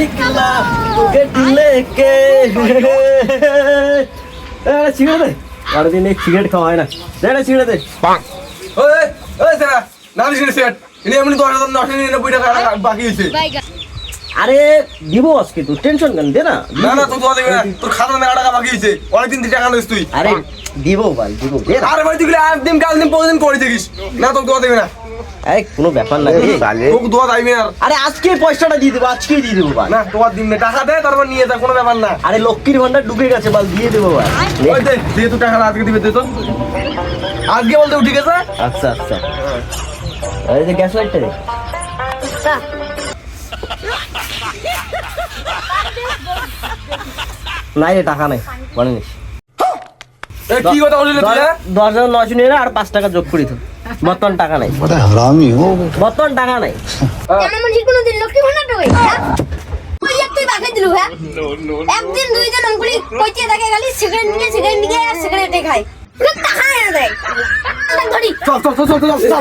নিকলা Getty লেকে আরে ছিড়ে দে আর দিন এক সিগারেট না দে না দে ওই ওই সারা নাম ছিড়ে সিগারেট ইনি এমনি বাকি হইছে আরে দিব আজকে তো টেনশন কেন দে না না না তুই দোয়া না তোর খাতা না টাকা বাকি হইছে অনেকদিন তুই টাকা লইস তুই আরে দিব ভাই দিব আরে ভাই তুই দিন কাল দিন পরদিন করে দেখিস না তোর দোয়া দেবে না এই কোনো ব্যাপার না দোয়া না আরে। আজকে পয়সাটা দিয়ে দেবো আজকেই দিয়ে দেবো ভাই না তোমার দিন টাকা দে তারপর নিয়ে যা কোনো ব্যাপার না। আরে লক্ষ্মীর ভান্ডার ডুবে গেছে বল দিয়ে দেবো ভাই ওই দে তুই টাকা আজকে দিবে দে তো। আজকে বলতে উঠে গেছে? আচ্ছা আচ্ছা। এই যে গ্যাস লাইটটা দে নাই রে টাকা নাই মনে নিস এ, কি কথা বলছিস তুই দশ হাজার হ্যাঁ? নয়শো নিয়ে আর পাঁচ টাকা যোগ করি তো। বর্তমান টাকা নাই। বর্তমান টাকা নাই। কেন মন কোনো দিন লক্ষ্মী ভান্ডার তো ওই হ্যাঁ? তুই বাকি দিলু হ্যাঁ? একদিন দুই দিন অঙ্কুলি কইতে থাকে খালি সিগারেট নিয়ে সিগারেট নিয়ে আর সিগারেটে খায়। টাকা না দেয়। চল চল চল চল চল